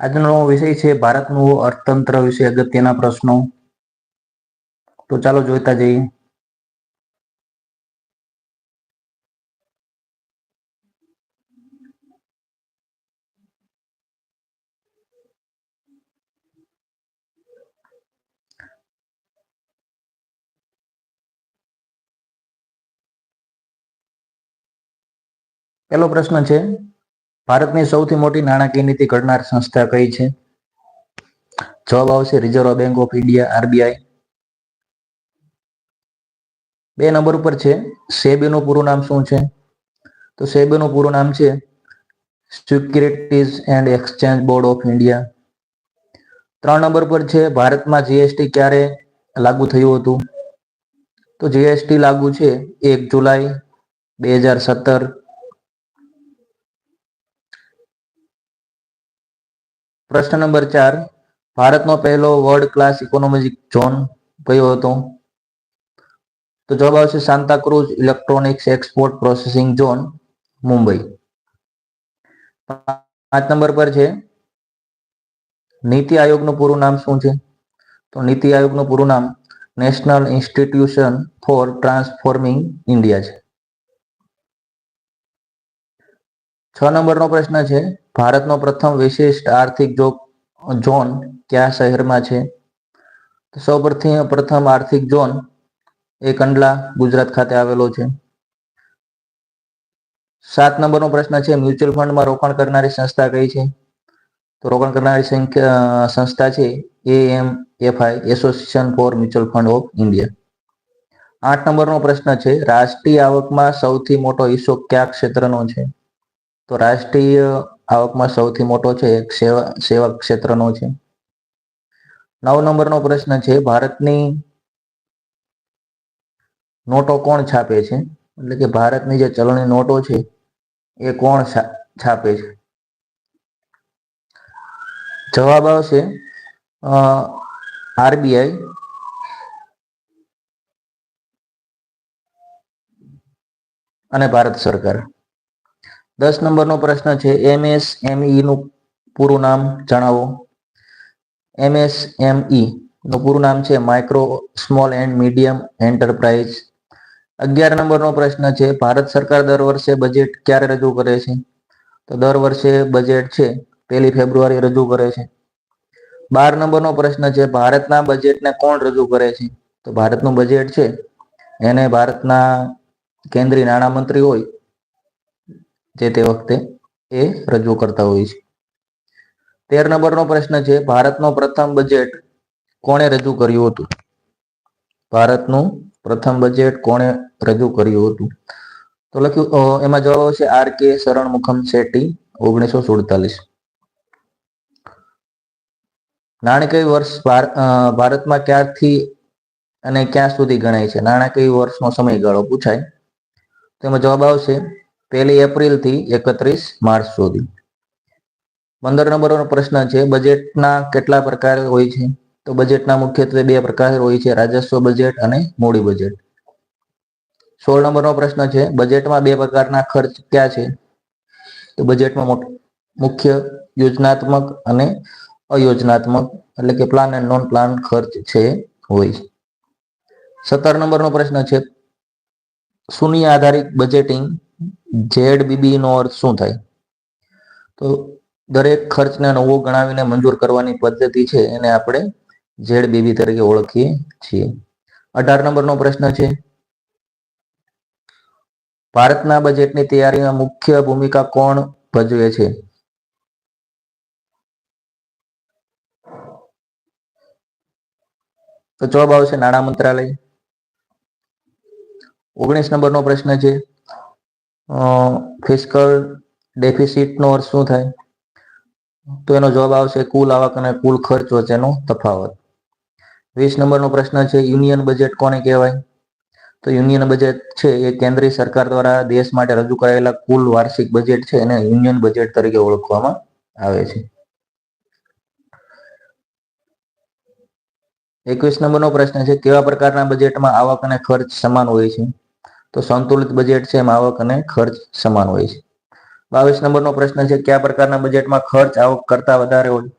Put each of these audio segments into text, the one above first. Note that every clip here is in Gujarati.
આજનો વિષય છે ભારતનું અર્થતંત્ર વિશે અગત્યના પ્રશ્નો. તો ચાલો જોઈતા જઈએ. પહેલો પ્રશ્ન છે ભારતની સૌથી મોટી નાણાકીય નીતિ ઘડનાર સંસ્થા કઈ છે? જવાબ આવશે Reserve Bank of India, RBI. બે નંબર ઉપર છે, સેબીનું પૂરું નામ શું છે? તો સેબીનું પૂરું નામ છે, Securities and Exchange Board of India. ત્રણ નંબર પર છે, ભારતમાં જીએસટી ક્યારે લાગુ થયું હતું? તો જીએસટી લાગુ છે, એક જુલાઈ બે હજાર સત્તર. પ્રશ્ન નંબર ચાર. ભારતનો પહેલો વર્લ્ડ ક્લાસ ઇકોનોમિક ઝોન કયો હતો? તો જવાબ આવશે Santacruz Electronics Export Processing Zone, Mumbai. પાંચ નંબર પર છે. નીતિ આયોગનું પૂરું નામ શું છે? તો નીતિ આયોગનું પૂરું નામ National Institution for Transforming India છે. છ નંબરનો પ્રશ્ન છે, ભારતનો પ્રથમ વિશિષ્ટ આર્થિક ઝોન કયા શહેરમાં છે? સૌ પ્રથમ આર્થિક ઝોન એ કંડલા, ગુજરાત ખાતે આવેલો છે. સાત નંબરનો પ્રશ્ન છે, મ્યુચ્યુઅલ ફંડમાં રોકાણ કરનારી સંસ્થા કઈ છે? તો રોકાણ કરનારી સંસ્થા છે A M FI Association for Mutual Fund of India આઠ નંબરનો પ્રશ્ન છે, રાષ્ટ્રીય આવકમાં સૌથી મોટો હિસ્સો કયા ક્ષેત્રનો છે? તો રાષ્ટ્રીય આવકમાં સૌથી મોટો છે એક સેવા સેવા ક્ષેત્રનો છે. નવ નંબરનો પ્રશ્ન છે, ભારતની નોટો કોણ છાપે છે? એટલે કે ભારતની જે ચલણી નોટો છે, એ કોણ છાપે છે? જવાબ આવશે આરબીઆઈ. અને ભારત સરકાર. દસ નંબરનો પ્રશ્ન છે એમએસએમઈ નું પૂરું નામ જણાવો. એમએસએમઈ નું પૂરું નામ છે, Micro Small and Medium Enterprise. અગિયાર નંબરનો પ્રશ્ન છે, ભારત સરકાર દર વર્ષે બજેટ ક્યારે રજૂ કરે છે? તો દર વર્ષે બજેટ છે, પહેલી ફેબ્રુઆરી રજૂ કરે છે. બાર નંબરનો પ્રશ્ન છે, ભારતના બજેટને કોણ રજૂ કરે છે? તો ભારતનું બજેટ છે, એને ભારતના કેન્દ્રીય નાણામંત્રી હોય જે તે વખતે એ રજૂ કરતા હોય છે. તેર નંબરનો પ્રશ્ન છે, ભારતનો પ્રથમ બજેટ કોણે રજૂ કર્યું હતું? ભારતનું પ્રથમ બજેટ કોણે રજૂ કર્યું હતું? તો લખ્યું એમાં જવાબ આવશે આર કે શરણ મુખમ શેટ્ટી, ઓગણીસો સુડતાલીસ. નાણાકીય વર્ષ ભારતમાં ક્યારથી અને ક્યાં સુધી ગણાય છે? નાણાકીય વર્ષનો સમયગાળો પૂછાય. તેમાં જવાબ આવશે પહેલી એપ્રિલથી એકત્રીસ માર્ચ સુધી. પંદર નંબરનો પ્રશ્ન છે, બજેટના કેટલા પ્રકાર હોય છે? તો બજેટના મુખ્યત્વે બે પ્રકાર હોય છે, રાજસ્વ બજેટ અને મૂડી બજેટ. સોળ નંબરનો પ્રશ્ન છે, બજેટમાં બે પ્રકારના ખર્ચ ક્યાં છે? તો બજેટમાં મુખ્ય યોજનાત્મક અને અયોજનાત્મક, એટલે કે પ્લાન એન્ડ નોન પ્લાન ખર્ચ છે, હોય છે. સત્તર નંબરનો પ્રશ્ન છે, શૂન્ય આધારિત બજેટિંગ ઝેડ બીબી નો અર્થ શું થાય? તો દરેક ખર્ચને નવો ગણાવીને મંજૂર કરવાની પદ્ધતિ છે, એને આપણે ઝેડ બીબી તરીકે ઓળખીએ છીએ. અઢાર નંબરનો પ્રશ્ન છે. ભારતના બજેટની તૈયારીમાં મુખ્ય ભૂમિકા કોણ ભજવે છે? તો જવાબ આવશે નાણાં મંત્રાલય. ઓગણીસ નંબરનો પ્રશ્ન છે. ફિસ્કલ ડેફિસિટનો અર્થ શું થાય? તો એનો જવાબ આવશે કુલ આવક અને કુલ ખર્ચ વચ્ચેનો તફાવત. વીસ નંબરનો પ્રશ્ન છે, યુનિયન બજેટ કોને કહેવાય? તો યુનિયન બજેટ છે, એ કેન્દ્રીય સરકાર દ્વારા દેશ માટે રજૂ કરાયેલા કુલ વાર્ષિક બજેટ છે, એને યુનિયન બજેટ તરીકે ઓળખવામાં આવે છે. એકવીસ નંબરનો પ્રશ્ન છે, કેવા પ્રકારના બજેટમાં આવક અને ખર્ચ સમાન હોય છે? તો સંતુલિત બજેટ છે એમાં આવક અને ખર્ચ સમાન હોય છે. બાવીસ નંબરનો પ્રશ્ન છે, કયા પ્રકારના બજેટમાં ખર્ચ આવક કરતા વધારે હોય?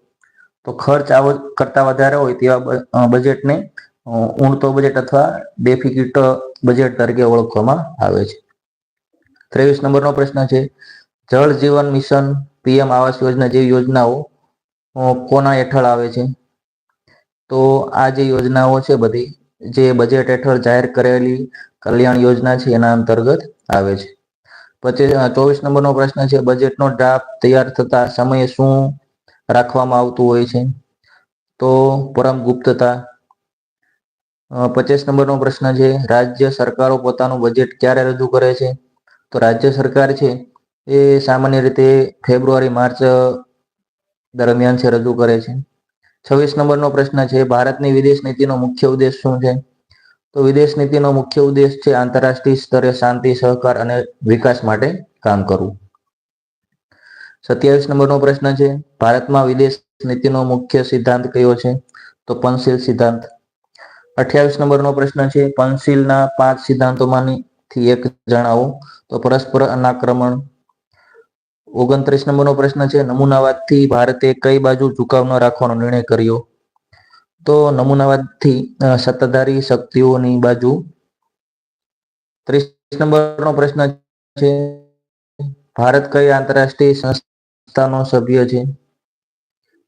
તો ખર્ચ આવક કરતા વધારે હોય તેવા બજેટને ઊણતો બજેટ અથવા ડેફિકિટ બજેટ તરીકે ઓળખવામાં આવે છે. ત્રેવીસ નંબરનો પ્રશ્ન છે, જળ જીવન મિશન, પીએમ આવાસ યોજના જેવી યોજનાઓ કોના હેઠળ આવે છે? તો આ જે યોજનાઓ છે બધી જે બજેટ હેઠળ જાહેર કરેલી કલ્યાણ યોજના છે, એના અંતર્ગત આવે છે. પછી ચોવીસ નંબરનો પ્રશ્ન છે બજેટનો ડ્રાફ્ટ તૈયાર થતા સમયે શું રાખવામાં આવતું હોય છે? તો, પરમ ગુપ્તતા. પચીસ નંબરનો પ્રશ્ન છે, રાજ્ય સરકારો પોતાનું બજેટ ક્યારે રજૂ કરે છે? તો રાજ્ય સરકાર છે, એ સામાન્ય રીતે ફેબ્રુઆરી, માર્ચ દરમિયાન છે, રજૂ કરે છે. છવ્વીસ નંબરનો પ્રશ્ન છે, ભારતની વિદેશ નીતિનો મુખ્ય ઉદ્દેશ શું છે? તો વિદેશ નીતિનો મુખ્ય ઉદ્દેશ છે, આંતરરાષ્ટ્રીય સ્તરે શાંતિ, સહકાર અને વિકાસ માટે કામ કરવું. સત્યાવીસ નંબરનો પ્રશ્ન છે, ભારતમાં વિદેશ નીતિનો મુખ્ય સિદ્ધાંત કયો છે? તો પંચશીલ સિદ્ધાંત. અઠ્યાવીસ નંબરનો પ્રશ્ન છે, પંચશીલના પાંચ સિદ્ધાંતોમાંની એક જણાવો. તો પરસ્પર અનાક્રમણ ઓગણત્રીસ નંબરનો પ્રશ્ન છે. નમૂનાવાદથી ભારતે કઈ બાજુ ઝુકાવ ન રાખવાનો નિર્ણય કર્યો? તો નમૂનાવાદથી સત્તાધારી શક્તિઓની બાજુ ત્રીસ નંબરનો પ્રશ્ન છે. ભારત કઈ આંતરરાષ્ટ્રીય સંસ્થાનો સભ્ય છે?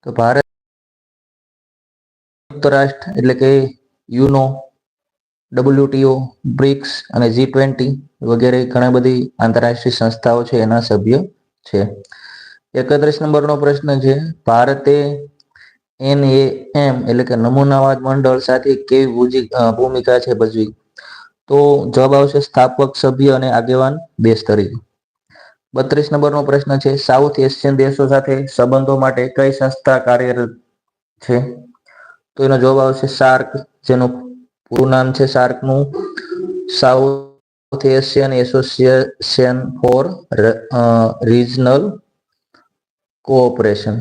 તો ભારત સંયુક્ત રાષ્ટ્ર એટલે કે યુનો, ડબલ્યુટીઓ, બ્રિક્સ અને જી ટ્વેન્ટી વગેરે ઘણા બધી આંતરરાષ્ટ્રીય સંસ્થાઓ છે એના સભ્ય છે. એકત્રીસ નંબરનો પ્રશ્ન છે, ભારતે એનએએમ એટલે કે નમૂનાવાદ મંડળ સાથે કેવી ભૂમિકા છે ભજવી? તો જવાબ આવશે સ્થાપક, સભ્ય અને આગેવાન દેશ તરીકે બત્રીસ નંબરનો પ્રશ્ન છે, સાઉથ એશિયન દેશો સાથે સંબંધો માટે કઈ સંસ્થા કાર્યરત છે? તો એનો જવાબ આવશે સાર્ક, જેનું પૂરું નામ છે સાર્કનું South Asian Association for Regional Cooperation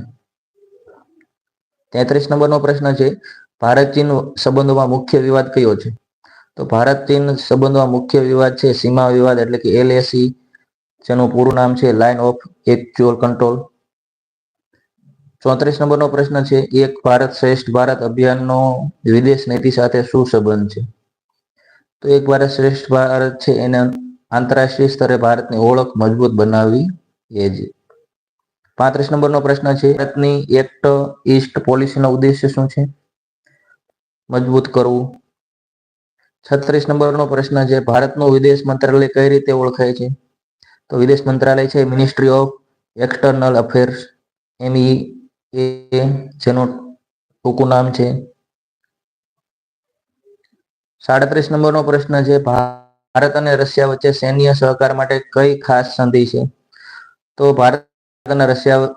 તેત્રીસ નંબરનો પ્રશ્ન છે, ભારત ચીન સંબંધોમાં મુખ્ય વિવાદ કયો છે? તો ભારત ચીન સંબંધોમાં મુખ્ય વિવાદ છે, સીમા વિવાદ એટલે કે એલએસી જેનું પૂરું નામ છે લાઇન ઓફ એક્ચ્યુઅલ કંટ્રોલ ચોત્રીસ નંબરનો પ્રશ્ન છે, એક ભારત શ્રેષ્ઠ ભારત અભિયાનનો વિદેશ નીતિ સાથે શું સંબંધ છે? તો એક ભારત શ્રેષ્ઠ ભારત છે એને આંતરરાષ્ટ્રીય સ્તરે ભારતની ઓળખ મજબૂત બનાવવી એ જ. પાંત્રીસ નંબરનો પ્રશ્ન છે, ભારતની એક્ટ ઈસ્ટ પોલિસીનો ઉદ્દેશ્ય શું છે? મજબૂત કરવું. છત્રીસ નંબરનો પ્રશ્ન છે, ભારતનું વિદેશ મંત્રાલય કઈ રીતે ઓળખાય છે? તો વિદેશ મંત્રાલય છે Ministry of External Affairs M E A જેનું ટૂંકું નામ છે સાડત્રીસ નંબરનો પ્રશ્ન છે, ભારત અને રશિયા વચ્ચે સૈન્ય સહકાર માટે કઈ ખાસ સંધિ છે? તો ભારત અને રશિયા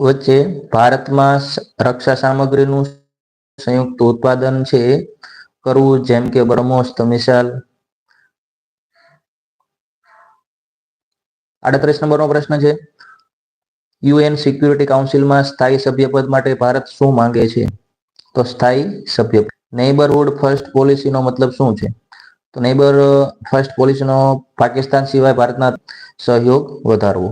વચ્ચે ભારતમાં રક્ષા સામગ્રીનું સંયુક્ત ઉત્પાદન છે, કરવું જેમ કે બ્રહ્મોસ્ત મિસાઇલ. આડત્રીસ નંબરનો પ્રશ્ન છે, યુએન સિક્યુરિટી કાઉન્સિલમાં સ્થાયી સભ્યપદ માટે ભારત શું માંગે છે? તો સ્થાયી સભ્ય નેબરહુડ ફર્સ્ટ પોલિસીનો મતલબ શું છે? તો નેબર ફર્સ્ટ પોલિસીનો પાકિસ્તાન સિવાય ભારતના સહયોગ વધારવો.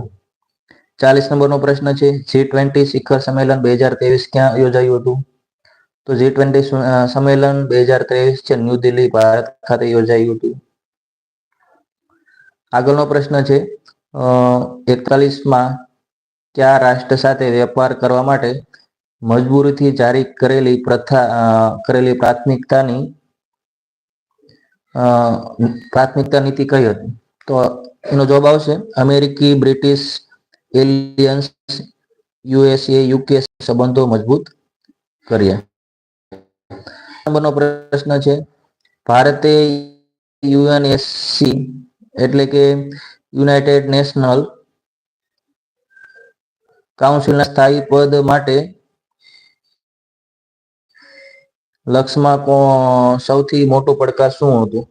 ચાલીસ નંબરનો પ્રશ્ન છે જી ટ્વેન્ટી શિખર સંમેલન બે હજાર ત્રેવીસ ક્યાં યોજાયું હતું? તો જી ટ્વેન્ટી સંમેલન બે હજાર ત્રેવીસ છે, ન્યૂ દિલ્હી, ભારત ખાતે યોજાયું હતું. આગળનો પ્રશ્ન છે એકતાલીસમાં કયા રાષ્ટ્ર સાથે વેપાર કરવા માટે મજબૂરીથી જારી કરેલી પ્રથા કરેલી પ્રાથમિકતાની પ્રાથમિકતા નીતિ કઈ હતી? તો એનો જવાબ આવશે, અમેરિકી, બ્રિટિશ, એલિયન્સ, યુએસએ, યુકે સંબંધો મજબૂત કર્યા. નંબરનો પ્રશ્ન છે, ભારતે યુએનએસસી એટલે કે યુનાઇટેડ નેશનલ કાઉન્સિલના સ્થાયી પદ માટે લક્ષ્યમાં સૌથી મોટો પડકાર શું હતું?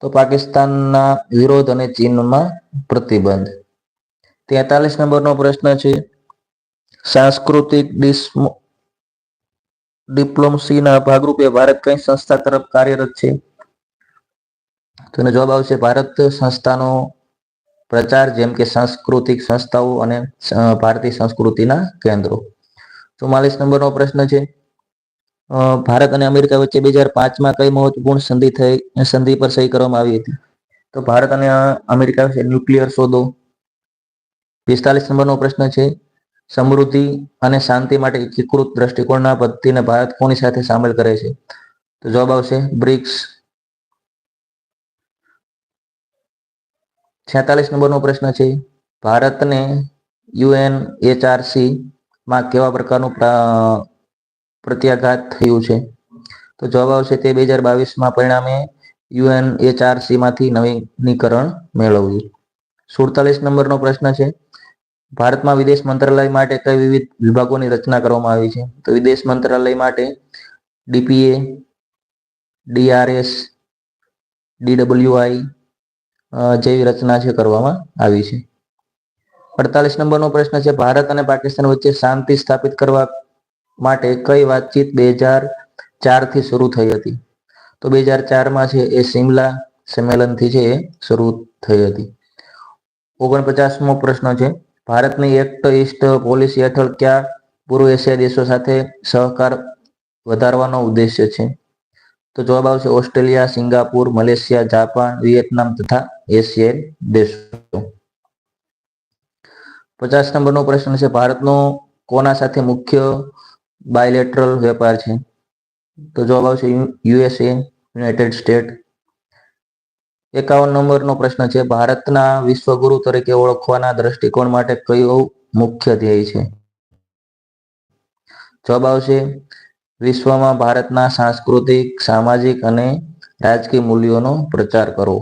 તો પાકિસ્તાનના વિરોધ અને ચીનમાં પ્રતિબંધ. તેતાલીસ નંબરનો પ્રશ્ન છે. સાંસ્કૃતિક ડિપ્લોમસીના ભાગરૂપે ભારત કઈ સંસ્થા તરફ કાર્યરત છે? તો એનો જવાબ આવશે ભારત સંસ્થાનો પ્રચાર, જેમ કે સાંસ્કૃતિક સંસ્થાઓ અને ભારતીય સંસ્કૃતિના કેન્દ્રો. ચુમ્માલીસ નંબરનો પ્રશ્ન છે. ભારત અને અમેરિકા વચ્ચે બે હજાર પાંચમાં કઈ મહત્વપૂર્ણ સંધિ થઈ, સંધિ પર સહી કરવામાં આવી હતી? તો ભારત અને અમેરિકા વચ્ચે ન્યુક્લિયર સોદો પિસ્તાલીસ નંબરનો પ્રશ્ન છે, સમૃદ્ધિ અને શાંતિ માટે એકીકૃત દ્રષ્ટિકોણના પદ્ધતિને ભારત કોની સાથે સામેલ કરે છે? તો જવાબ આવશે બ્રિક્સ. છેતાલીસ નંબરનો પ્રશ્ન છે, ભારતને યુએન એચઆરસી માં કેવા પ્રકારનું પ્રા- પ્રત્યાઘાત થયું છે. તો જવાબ આવશે તે બે હજાર બાવીસમાં પરિણામે યુએન એચઆરસી માંથી નવીનીકરણ મેળવ્યું. સુડતાલીસ નંબરનો પ્રશ્ન છે. ભારતમાં વિદેશ મંત્રાલય માટે કઈ વિવિધ વિભાગોની રચના કરવામાં આવી છે? તો વિદેશ મંત્રાલય માટે ડીપીએ, ડીઆરએસ, ડીડબ્લ્યુઆઈ જેવી રચના છે કરવામાં આવી છે. અડતાલીસ નંબરનો પ્રશ્ન છે. ભારત અને પાકિસ્તાન વચ્ચે શાંતિ સ્થાપિત કરવા માટે કઈ વાતચીત બે હજાર ચારથી શરૂ થઈ હતી? તો બે હજાર ચારમાં છે એ સિમલા સંમેલનથી છે એ શરૂ થઈ હતી. ઓગણપચાસમો પ્રશ્ન છે, ભારતની એક્ટ ઈસ્ટ પોલિસી હેઠળ કયા પૂર્વ એશિયા દેશો સાથે સહકાર વધારવાનો ઉદ્દેશ્ય છે? તો જવાબ આવશે Australia, Singapore, Malaysia, Japan, Vietnam તથા એશિયન દેશો. પચાસ નંબરનો પ્રશ્ન છે, ભારતનો કોના સાથે મુખ્ય બાયલેટરલ વેપાર છે. તો જવાબ આવશે યુએસએ યુનાઇટેડ સ્ટેટ એકાવન નંબરનો પ્રશ્ન છે. ભારતના વિશ્વગુરુ તરીકે ઓળખવાના દ્રષ્ટિકોણ માટે કયું મુખ્ય ધ્યેય છે? જવાબ આવશે વિશ્વમાં ભારતના સાંસ્કૃતિક, સામાજિક અને રાજકીય મૂલ્યોનો પ્રચાર કરવો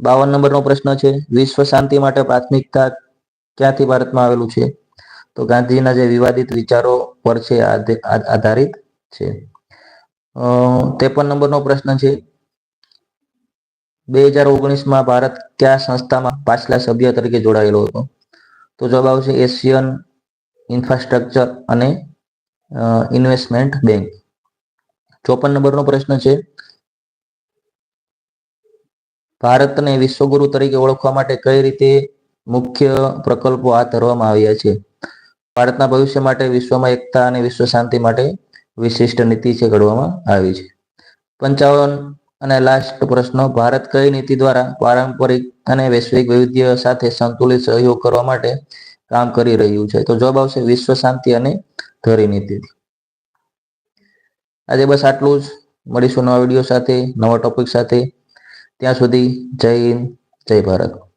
બાવન નંબરનો પ્રશ્ન છે. વિશ્વ શાંતિ માટે પ્રાથમિકતા ક્યાંથી ભારતમાં આવેલું છે? તો ગાંધીજીના જે વિવાદિત વિચારો પર છે આધારિત છે. ત્રેપન નંબરનો પ્રશ્ન છે. બે હજાર ઓગણીસમાં ભારત કયા સંસ્થામાં પાછલા સભ્ય તરીકે જોડાયેલો હતો? તો જવાબ આવશે એશિયન ઇન્ફ્રાસ્ટ્રક્ચર અને ઇન્વેસ્ટમેન્ટ બેંક. ચોપન નંબરનો પ્રશ્ન છે. ભારતને વિશ્વગુરુ તરીકે ઓળખવા માટે કઈ રીતે મુખ્ય પ્રકલ્પો હાથ ધરવામાં આવ્યા છે? ભારતના ભવિષ્ય માટે, વિશ્વમાં એકતા અને વિશ્વ શાંતિ માટે વિશિષ્ટ નીતિ છે ઘડવામાં આવી છે. પંચાવન અને લાસ્ટ પ્રશ્ન, ભારત કઈ નીતિ દ્વારા પારંપરિક અને વૈશ્વિક વૈવિધ્ય સાથે સંતુલિત સહયોગ કરવા માટે કામ કરી રહ્યું છે? તો જવાબ આવશે વિશ્વ શાંતિ અને ધરી નીતિ. આજે બસ આટલું જ. મળીશું નવા વીડિયો સાથે, નવા ટોપિક સાથે. ત્યાં સુધી જય હિન્દ, જય ભારત.